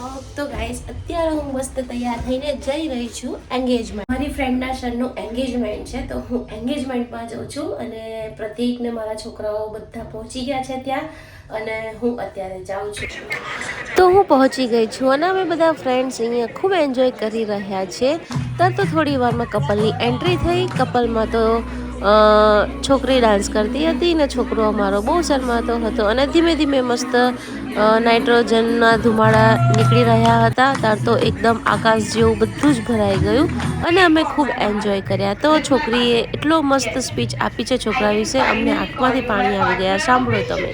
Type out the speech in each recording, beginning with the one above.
Blog તો guys અત્યારે હું મસ્ત તૈયાર થઈને જઈ રહી છું એન્ગેજમેન્ટ મારી ફ્રેન્ડના સનનું એન્ગેજમેન્ટ છે, તો હું એન્ગેજમેન્ટમાં જાઉં છું અને પ્રતિકને મારા છોકરાઓ બધા પહોંચી ગયા છે ત્યાં અને હું અત્યારે જાઉં છું. તો હું પહોંચી ગઈ છું અને અમે બધા ફ્રેન્ડ્સ અહીંયા ખૂબ એન્જોય કરી રહ્યા છે. ત્યાં તો થોડી વારમાં કપલની એન્ટ્રી થઈ કપલમાં તો છોકરી ડાન્સ કરતી હતી ને છોકરો અમારો બહુ શરમાતો હતો અને ધીમે ધીમે મસ્ત નાઇટ્રોજનના ધુમાડા નીકળી રહ્યા હતા. ત્યાર તો એકદમ આકાશ જેવું બધું જ ભરાઈ ગયું અને અમે ખૂબ એન્જોય કર્યા. તો છોકરીએ એટલો મસ્ત સ્પીચ આપી છે છોકરા વિશે. અમને આંખમાંથી પાણી આવી ગયા. સાંભળો તમે.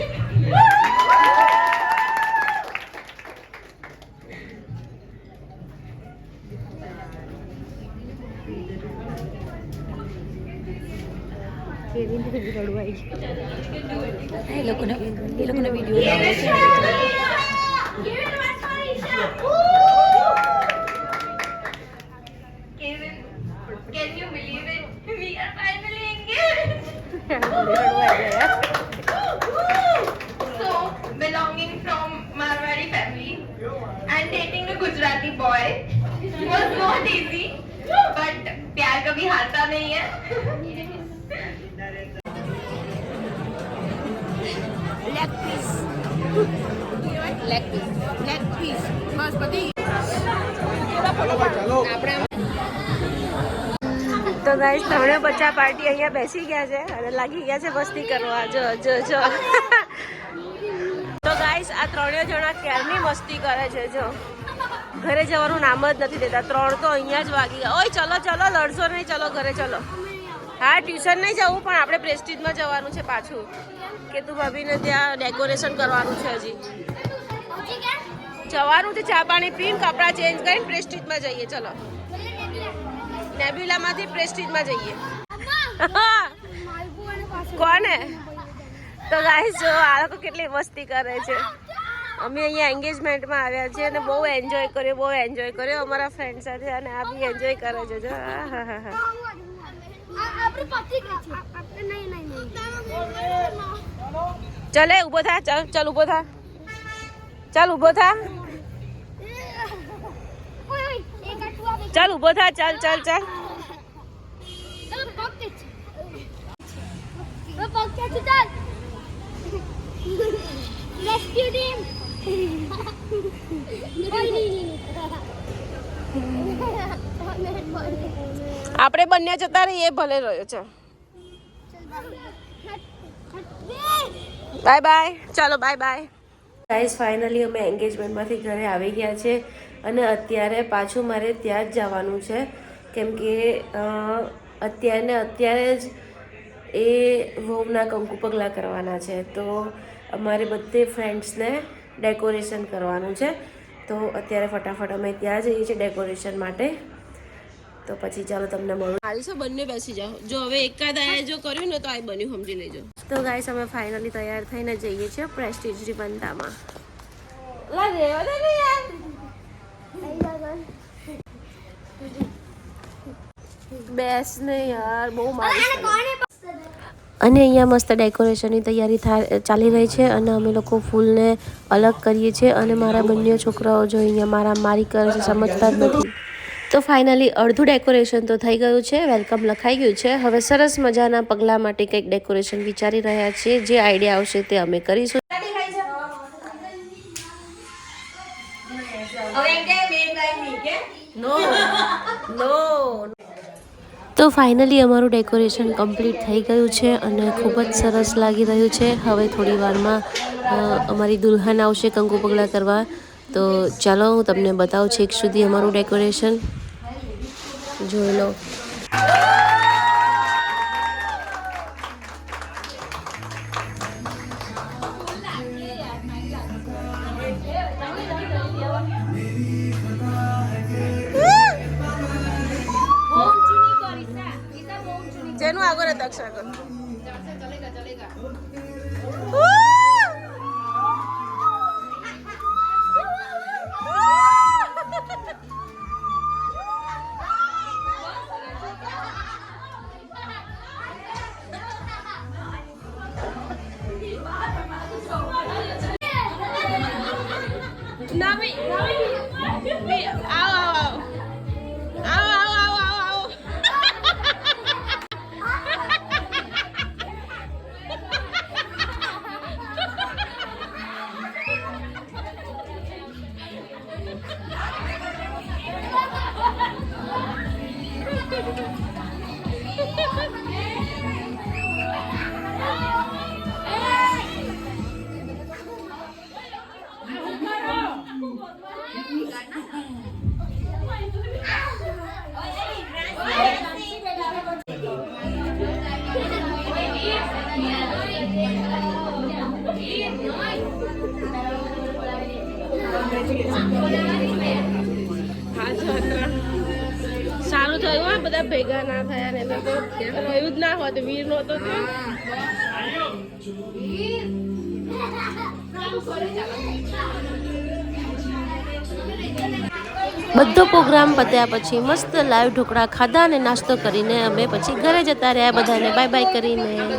એ લોકોને એ લોકોને video Kevin, can you believe it? We are finally engaged. So, belonging from Marwari family and dating a Gujarati boy was not easy. But प्यार कभी हारता नहीं है તો ગાઈસ ત્રણે બચ્ચા પાર્ટી અહીંયા બેસી ગયા છે અને લાગી ગયા છે મસ્તી કરવા. જો જો જો. તો ગાઈસ આ ત્રણે જણા ક્યારની મસ્તી કરે છે? જો. ઘરે જવાનું નામ જ નથી દેતા ત્રણ તો અહીંયા જ વાગી ગયા. ઓય, ચલો ચલો, લડશો નહીં. ચલો, ઘરે ચલો. હા ટ્યુશન નહીં જવું પણ આપણે પ્રેસ્ટીજમાં જવાનું છે પાછું. કે તું ભાભીને ત્યાં ડેકોરેશન કરવાનું છે હજી. જવાનું છે ચા પાણી પીને કપડાં ચેન્જ કરીને પ્રેસ્ટીજમાં જઈએ ચલો. નેબ્યુલામાંથી પ્રેસ્ટીજમાં જઈએ. કોને? તો ગાઈસ જો આ લોકો કેટલી મસ્તી કરે છે. અમે અહીંયા એન્ગેજમેન્ટમાં આવ્યા છીએ અને બહુ એન્જોય કર્યો બહુ એન્જોય કર્યો અમારા ફ્રેન્ડ સાથે અને આ બી એન્જોય કરે છે. જો હા હા હા હા. આપણે પતી ગઈ છે આપણે નહીં નહીં નહીં ચલે, ઊભો થા, ચાલ ચાલ, ઊભો થા. ચાલ, ઊભો થા. ચાલ, ઊભો થા, ચાલ ચાલ ચાલ. રેસ્ક્યુ આપણે બંને જતા રહીએ, ભલે રહ્યો છે. બાય બાય ચાલો બાય બાય ગાઈઝ ફાઇનલી અમે એન્ગેજમેન્ટમાંથી ઘરે આવી ગયા છે અને અત્યારે પાછું મારે ત્યાં જ જવાનું છે. કેમ કે અત્યારે અત્યારે જ એ વહુના કંકુ પગલાં કરવાના છે. તો અમારે બધે ફ્રેન્ડ્સને ડેકોરેશન કરવાનું છે. તો અત્યારે ફટાફટ અમે ત્યાં જઈએ છીએ ડેકોરેશન માટે. તો પછી ચાલો તમને મળું. ચાલશે બંને બેસી જાઓ. જો હવે એકાદ આયા જો કર્યું ને તો આ બન્યું સમજી લેજો. તો ગાઈસ અમે ફાઇનલી તૈયાર થઈને જઈએ છીએ પ્રેસ્ટીજ રિબંધામાં બેસ ને યાર બહુ મારી અને અહીંયા મસ્ત ડેકોરેશનની તૈયારી થાય ચાલી રહી છે અને અમે લોકો ફૂલને અલગ કરીએ છીએ અને મારા બંને છોકરાઓ જો અહીંયા મારા મારી કરે છે સમજતા જ નથી. તો ફાઇનલી અડધું ડેકોરેશન તો થઈ ગયું છે વેલકમ લખાઈ ગયું છે. હવે સરસ મજાના પગલાં માટે કંઈક ડેકોરેશન વિચારી રહ્યા છીએ જે આઈડિયા આવશે તે અમે કરીશું. નો નો તો ફાઇનલી અમારું ડેકોરેશન કમ્પ્લીટ થઈ ગયું છે અને ખૂબ જ સરસ લાગી રહ્યું છે. હવે થોડી વારમાં અમારી દુલ્હન આવશે કંકુ પગલાં કરવા. તો ચાલો હું તમને બતાવું છેક સુધી અમારું ડેકોરેશન. જોઈ લો. જેનું આગળ દક્ષ આગળ. સારું થયું આ બધા ભેગા ના થયા ને તો રહ્યું જ ના હોત વીર નો તો બધો પ્રોગ્રામ પત્યા પછી મસ્ત લાઈવ ઢોકળા ખાધા અને નાસ્તો કરીને અમે પછી ઘરે જતા રહ્યા બધાને. બાય બાય કરીને.